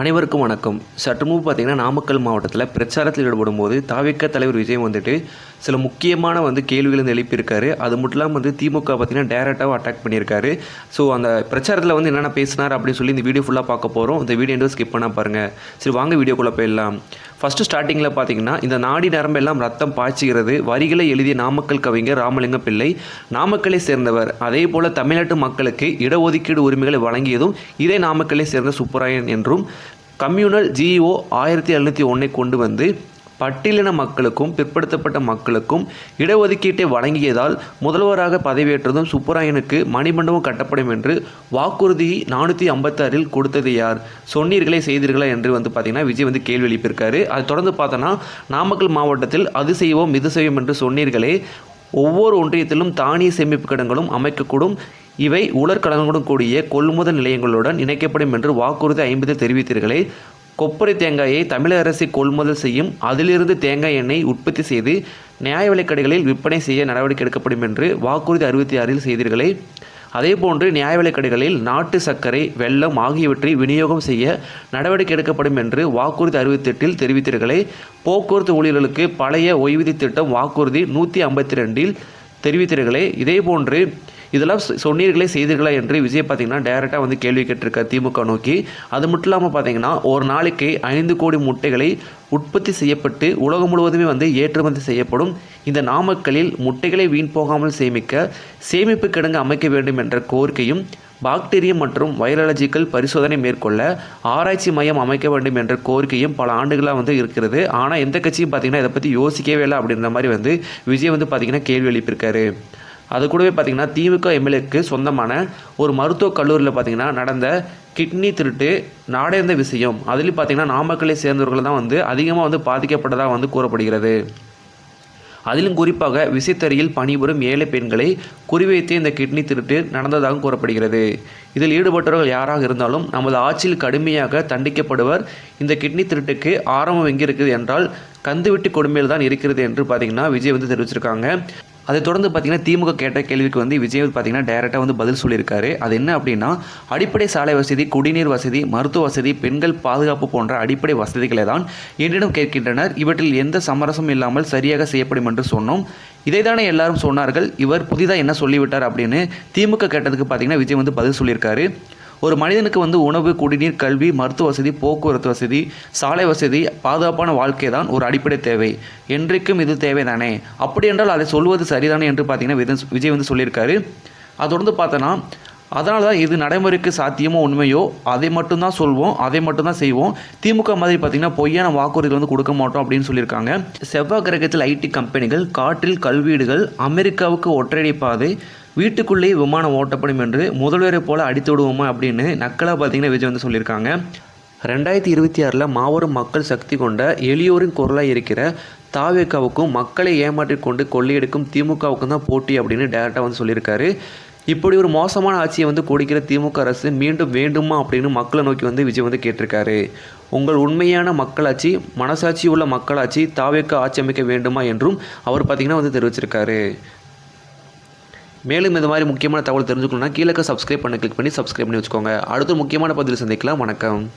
அனைவருக்கும் வணக்கம். சற்று முன்பு பார்த்தீங்கன்னா நாமக்கல் மாவட்டத்தில் பிரச்சாரத்தில் ஈடுபடும் போது தாவிக்க தலைவர் விஜய் வந்துட்டு சில முக்கியமான வந்து கேள்விகள் வந்து எழுப்பியிருக்காரு. அது மட்டும் இல்லாமல் வந்து திமுக பார்த்திங்கன்னா டேரெக்டாக அட்டாக் பண்ணியிருக்காரு. ஸோ அந்த பிரச்சாரத்தில் வந்து என்னென்ன பேசினார் அப்படின்னு சொல்லி இந்த வீடியோ ஃபுல்லாக பார்க்க போகிறோம் இந்த வீடியோ ஸ்கிப் பண்ணால் பாருங்கள் சரி வாங்க வீடியோக்குள்ளே போயிடலாம். ஃபஸ்ட்டு ஸ்டார்டிங்கில் பார்த்தீங்கன்னா இந்த நாடி நரம்பெல்லாம் ரத்தம் பாய்ச்சுகிறது வரிகளை எழுதிய நாமக்கல் கவிஞர் ராமலிங்க பிள்ளை நாமக்கலை சேர்ந்தவர். அதே போல் தமிழ்நாட்டு மக்களுக்கு இடஒதுக்கீடு உரிமைகளை வழங்கியதும் இதே நாமக்கலை சேர்ந்த சுப்பராயன் என்றும் கம்யூனல் ஜிஓ ஆயிரத்தி எழுநூற்றி ஒன்றை கொண்டு வந்து பட்டியலின மக்களுக்கும் பிற்படுத்தப்பட்ட மக்களுக்கும் இடஒதுக்கீட்டை வழங்கியதால் முதல்வராக பதவியேற்றதும் சுப்பராயனுக்கு மணிமண்டபம் கட்டப்படும் என்று வாக்குறுதி நானூற்றி ஐம்பத்தாறில் கொடுத்தது யார்? சொன்னீர்களே செய்தீர்களா என்று வந்து பார்த்தீங்கன்னா விஜய் வந்து கேள்வி எழுப்பியிருக்காரு. அதை தொடர்ந்து பார்த்தோன்னா நாமக்கல் மாவட்டத்தில் அது செய்வோம் இது செய்வோம் என்று சொன்னீர்களே. ஒவ்வொரு ஒன்றியத்திலும் தானிய சேமிப்பு கிடங்களும் அமைக்கக்கூடும். இவை உலர்கலங்களுடன் கூடிய கொள்முதல் நிலையங்களுடன் இணைக்கப்படும் என்று வாக்குறுதி ஐம்பதில் தெரிவித்தீர்களே. கொப்பரை தேங்காயை தமிழக அரசு கொள்முதல் செய்யும் அதிலிருந்து தேங்காய் எண்ணெய் உற்பத்தி செய்து நியாய விலைக்கடைகளில் விற்பனை செய்ய நடவடிக்கை எடுக்கப்படும் என்று வாக்குறுதி அறுபத்தி ஆறில் செய்தீர்களே. அதேபோன்று நியாய விலைக்கடைகளில் நாட்டு சர்க்கரை வெள்ளம் ஆகியவற்றை விநியோகம் செய்ய நடவடிக்கை எடுக்கப்படும் என்று வாக்குறுதி அறுபத்தெட்டில் தெரிவித்தீர்களே. போக்குவரத்து ஊழியர்களுக்கு பழைய ஓய்வூதிய திட்டம் வாக்குறுதி நூற்றி ஐம்பத்தி ரெண்டில் தெரிவித்தீர்களே. இதேபோன்று இதெல்லாம் சொன்னீர்களே செய்தீர்களா என்று விஜய் பார்த்தீங்கன்னா டைரெக்டாக வந்து கேள்வி கேட்டிருக்கார் திமுக நோக்கி. அது மட்டும் இல்லாமல் பார்த்தீங்கன்னா ஒரு நாளைக்கு ஐந்து கோடி முட்டைகளை உற்பத்தி செய்யப்பட்டு உலகம் முழுவதுமே வந்து ஏற்றுமதி செய்யப்படும் இந்த நாமக்கலில் முட்டைகளை வீண் போகாமல் சேமிக்க சேமிப்பு கிடங்கு அமைக்க வேண்டும் என்ற கோரிக்கையும் பாக்டீரியம் மற்றும் வைரலஜிக்கல் பரிசோதனை மேற்கொள்ள ஆராய்ச்சி மையம் அமைக்க வேண்டும் என்ற கோரிக்கையும் பல ஆண்டுகளாக வந்து இருக்கிறது. ஆனால் எந்த கட்சியும் பார்த்தீங்கன்னா இதை பற்றி யோசிக்கவே இல்லை அப்படின்ற மாதிரி வந்து விஜய் வந்து பார்த்தீங்கன்னா கேள்வி எழுப்பியிருக்காரு. அது கூடவே பார்த்தீங்கன்னா திமுக எம்எல்ஏக்கு சொந்தமான ஒரு மருத்துவக் கல்லூரியில் பார்த்தீங்கன்னா நடந்த கிட்னி திருட்டு நாடேந்த விஷயம். அதுலேயும் பார்த்தீங்கன்னா நாமக்கலை சேர்ந்தவர்கள் தான் வந்து அதிகமாக வந்து பாதிக்கப்பட்டதாக வந்து கூறப்படுகிறது. அதிலும் குறிப்பாக விசைத்தறியில் பணிபுரியும் ஏழை பெண்களை குறிவைத்து இந்த கிட்னி திருட்டு நடந்ததாக கூறப்படுகிறது. இதில் ஈடுபட்டவர்கள் யாராக இருந்தாலும் நமது ஆட்சியில் கடுமையாக தண்டிக்கப்படுவர். இந்த கிட்னி திருட்டுக்கு ஆரம்பம் எங்கே இருக்குது என்றால் கந்துவிட்டு கொடுமையில் தான் இருக்கிறது என்று பார்த்தீங்கன்னா விஜய் வந்து தெரிவிச்சிருக்காங்க. அதை தொடர்ந்து பார்த்தீங்கன்னா திமுக கேட்ட கேள்விக்கு வந்து விஜய் வந்து பார்த்தீங்கன்னா டைரெக்டாக வந்து பதில் சொல்லியிருக்காரு. அது என்ன அப்படின்னா அடிப்படை சாலை வசதி குடிநீர் வசதி மருத்துவ வசதி பெண்கள் பாதுகாப்பு போன்ற அடிப்படை வசதிகளை தான் என்னிடம் கேட்கின்றனர். இவற்றில் எந்த சமரசமும் இல்லாமல் சரியாக செய்யப்படும் என்று சொன்னோம். இதை தானே எல்லாரும் சொன்னார்கள். இவர் புதிதாக என்ன சொல்லிவிட்டார் அப்படின்னு திமுக கேட்டதுக்கு பார்த்தீங்கன்னா விஜய் வந்து பதில் சொல்லியிருக்காரு. ஒரு மனிதனுக்கு வந்து உணவு குடிநீர் கல்வி மருத்துவ வசதி போக்குவரத்து வசதி சாலை வசதி பாதுகாப்பான வாழ்க்கை தான் ஒரு அடிப்படை தேவை. என்றைக்கும் இது தேவைதானே? அப்படி என்றால் அதை சொல்வது சரிதானே என்று பார்த்தீங்கன்னா விஜய் விஜய் வந்து சொல்லியிருக்காரு. அது தொடர்ந்து பார்த்தோன்னா அதனால தான் இது நடைமுறைக்கு சாத்தியமோ உண்மையோ அதை மட்டும்தான் சொல்வோம் அதை மட்டும்தான் செய்வோம். திமுக மாதிரி பார்த்தீங்கன்னா பொய்யான வாக்குறுதிகள் வந்து கொடுக்க மாட்டோம் அப்படின்னு சொல்லியிருக்காங்க. செவ்வாய் கிரகத்தில் ஐடி கம்பெனிகள் காற்றில் கல்வீடுகள் அமெரிக்காவுக்கு ஒற்றையடி பாதை வீட்டுக்குள்ளேயே விமானம் ஓட்டப்படும் என்று முதல்வரை போல அடித்து விடுவோமா அப்படின்னு நக்கலாக பார்த்தீங்கன்னா விஜய் வந்து சொல்லியிருக்காங்க. ரெண்டாயிரத்தி இருபத்தி ஆறில் மாபெரும் மக்கள் சக்தி கொண்ட எளியோரின் குரலாக இருக்கிற தாவேக்காவுக்கும் மக்களை ஏமாற்றிக் கொண்டு கொள்ளையடிக்கும் திமுகவுக்கும் தான் போட்டி அப்படின்னு டேரெக்டாக வந்து சொல்லியிருக்காரு. இப்படி ஒரு மோசமான ஆட்சியை வந்து கொடுக்கிற திமுக அரசு மீண்டும் வேண்டுமா அப்படின்னு மக்களை நோக்கி வந்து விஜய் வந்து கேட்டிருக்காரு. உங்கள் உண்மையான மக்களாட்சி மனசாட்சி உள்ள மக்களாட்சி தாவேக்க ஆட்சி அமைக்க வேண்டுமா என்றும் அவர் பார்த்தீங்கன்னா வந்து தெரிவிச்சிருக்காரு. மேலும் இந்த மாதிரி முக்கியமான தகவல் தெரிஞ்சுக்கணும்னா கீழே சப்ஸ்கிரைப் பண்ண கிளிக் பண்ணி சப்ஸ்கிரைப் பண்ணி வச்சுக்கோங்க. அடுத்த முக்கியமான பதில் சந்திக்கலாம். வணக்கம்.